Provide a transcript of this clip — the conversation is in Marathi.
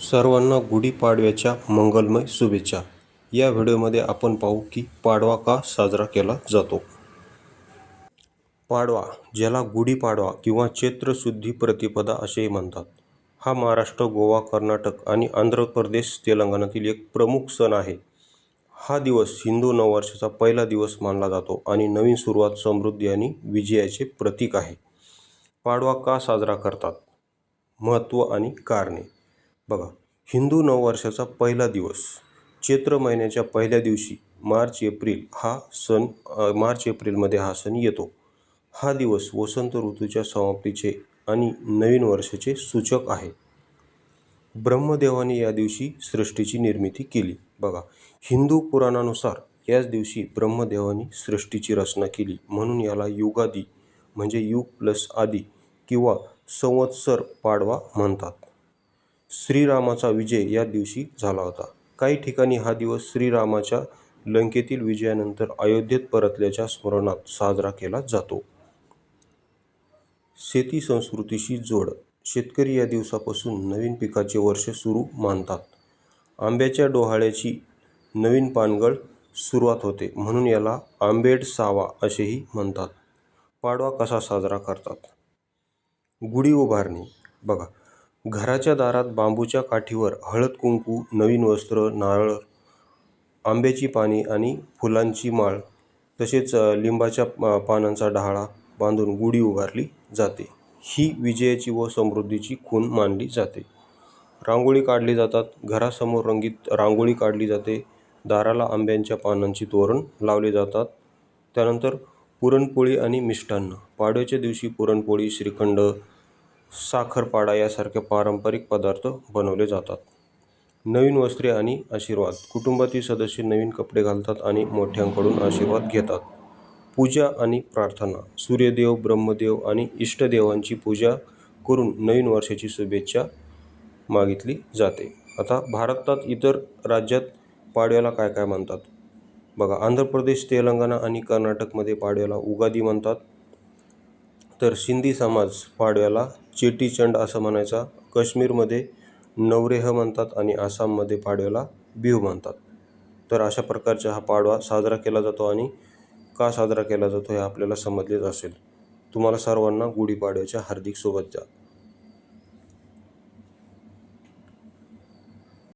सर्वांना गुढीपाडव्याच्या मंगलमय शुभेच्छा. या व्हिडिओमध्ये आपण पाहू की पाडवा का साजरा केला जातो. पाडवा ज्याला गुढीपाडवा किंवा चैत्रशुद्धी प्रतिपदा असेही म्हणतात हा महाराष्ट्र गोवा कर्नाटक आणि आंध्र प्रदेश तेलंगणातील एक प्रमुख सण आहे. हा दिवस हिंदू नववर्षाचा पहिला दिवस मानला जातो आणि नवीन सुरुवात समृद्धी आणि विजयाचे प्रतीक आहे. पाडवा का साजरा करतात? महत्त्व आणि कारणे. बघा हिंदू नववर्षाचा पहिला दिवस चैत्र महिन्याच्या पहिल्या दिवशी मार्च एप्रिल हा सण मार्च एप्रिलमध्ये हा सण येतो. हा दिवस वसंत ऋतूच्या समाप्तीचे आणि नवीन वर्षाचे सूचक आहे. ब्रह्मदेवाने या दिवशी सृष्टीची निर्मिती केली. बघा हिंदू पुराणानुसार याच दिवशी ब्रह्मदेवाने सृष्टीची रचना केली. म्हणून याला युगादी म्हणजे युग प्लस आदी किंवा संवत्सर पाडवा म्हणतात. श्रीरामाचा विजय या दिवशी झाला होता. काही ठिकाणी हा दिवस श्रीरामाच्या लंकेतील विजयानंतर अयोध्येत परतल्याच्या स्मरणात साजरा केला जातो. शेती संस्कृतीशी जोड. शेतकरी या दिवसापासून नवीन पिकाचे वर्ष सुरू मानतात. आंब्याच्या डोहाळ्याची नवीन पानगळ सुरुवात होते म्हणून याला आंबेड सावा असेही म्हणतात. पाडवा कसा साजरा करतात? गुढी उभारणी. बघा घराच्या दारात बांबूच्या काठीवर हळद कुंकू नवीन वस्त्र नारळ आंब्याची पाने आणि फुलांची माळ तसेच लिंबाच्या पानांचा डहाळा बांधून गुढी उभारली जाते. ही विजयाची व समृद्धीची खूण मानली जाते. रांगोळी काढली जातात. घरासमोर रंगीत रांगोळी काढली जाते. दाराला आंब्यांच्या पानांची तोरण लावले जातात. त्यानंतर पुरणपोळी आणि मिष्टान्न. पाडव्याच्या दिवशी पुरणपोळी श्रीखंड साखरपाडा यासारखे पारंपरिक पदार्थ बनवले जातात. नवीन वस्त्रे आणि आशीर्वाद. कुटुंबातील सदस्य नवीन कपडे घालतात आणि मोठ्यांकडून आशीर्वाद घेतात. पूजा आणि प्रार्थना. सूर्यदेव ब्रह्मदेव आणि इष्टदेवांची पूजा करून नवीन वर्षाची शुभेच्छा मागितली जाते. आता भारतात इतर राज्यात पाडव्याला काय काय म्हणतात? बघा आंध्र प्रदेश तेलंगणा आणि कर्नाटकमध्ये पाडव्याला उगादी म्हणतात. तर सिंधी समाज पाडव्याला चेटीचंड असं म्हणायचा. काश्मीरमध्ये नवरेह म्हणतात आणि आसाममध्ये पाडव्याला बिहू म्हणतात. तर अशा प्रकारचा हा पाडवा साजरा केला जातो आणि का साजरा केला जातो हे आपल्याला समजलेच असेल. तुम्हाला सर्वांना गुढीपाडव्याच्या हार्दिक शुभेच्छा.